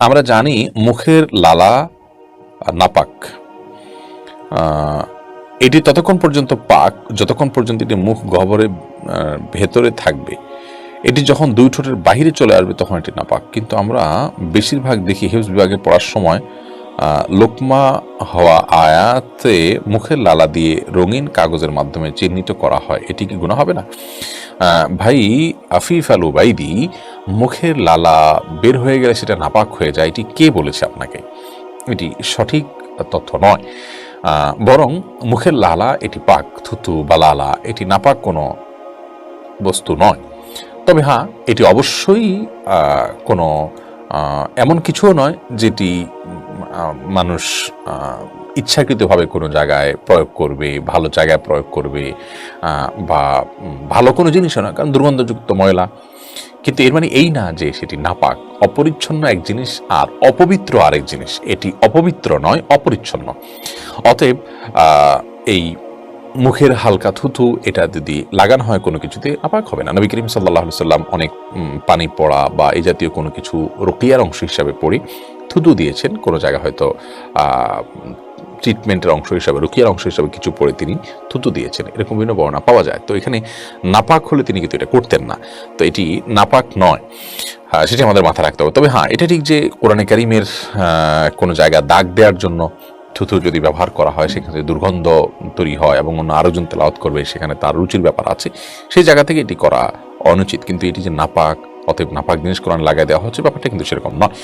আমরা জানি মুখের লালা নাপাক। এটি ততক্ষণ পর্যন্ত পাক, যতক্ষণ পর্যন্ত এটি মুখ গহ্বরে ভেতরে থাকবে। এটি যখন দুই ঠোঁটের বাহিরে চলে আসবে তখন এটি নাপাক। কিন্তু আমরা বেশিরভাগ দেখি হিউজ বিভাগে পড়ার সময় লোকমা হওয়া আয়াতে মুখের লালা দিয়ে রঙিন কাগজের মাধ্যমে চিহ্নিত করা হয়। এটি কি গুণা হবে না? ভাই, আফিফ আল উবাইদি মুখের লালা বের হয়ে গেলে সেটা নাপাক হয়ে যায়। এটি কে বলেছে আপনাকে? এটি সঠিক তথ্য নয়। বরং মুখের লালা এটি পাক, থুতু বা লালা, এটি নাপাক কোনো বস্তু নয়। তবে হ্যাঁ এটি অবশ্যই কোনো এমন কিছুও নয় যেটি মানুষ ইচ্ছাকৃতভাবে কোনো জায়গায় প্রয়োগ করবে, ভালো জায়গায় প্রয়োগ করবে বা ভালো কোনো জিনিসও না, কারণ দুর্গন্ধযুক্ত ময়লা। কিন্তু এর মানে এই না যে সেটি নাপাক, অপরিচ্ছন্ন এক জিনিস আর অপবিত্র আরেক জিনিস। এটি অপবিত্র নয়, অপরিচ্ছন্ন। অতএব এই মুখের হালকা থুথু, এটা যদি লাগানো হয় কোনো কিছুতে আপাক হবে না। নবী করিম সাল্লাহ সাল্লাম অনেক পানি পড়া বা এই জাতীয় কোনো কিছু রোকিয়ার অংশ হিসাবে পড়ে। থুতু দিয়েছেন। কোনো জায়গায় হয়তো ট্রিটমেন্টের অংশ হিসাবে, রুকিয়ার অংশ হিসাবে কিছু পড়ে তিনি থুতু দিয়েছেন। এরকম বিভিন্ন বর্ণনা পাওয়া যায়। তো এখানে নাপাক হলে তিনি কিন্তু এটা করতেন না। তো এটি নাপাক নয়। সেটি আমাদের মাথায় রাখতে হবে। তবে হ্যাঁ এটা ঠিক যে কোরআনে কারিমের কোনো জায়গা দাগ দেওয়ার জন্য থুতু যদি ব্যবহার করা হয়, সেখানে দুর্গন্ধ তৈরি হয় এবং অন্য আরেকজন তেলাওয়াত করবে, সেখানে তার রুচির ব্যাপার আছে। সেই জায়গা থেকে এটি করা অনুচিত। কিন্তু এটি যে নাপাক, অতএব নাপাক জিনিস কোরআন লাগাই দেওয়া হচ্ছে, ব্যাপারটা কিন্তু সেরকম নয়।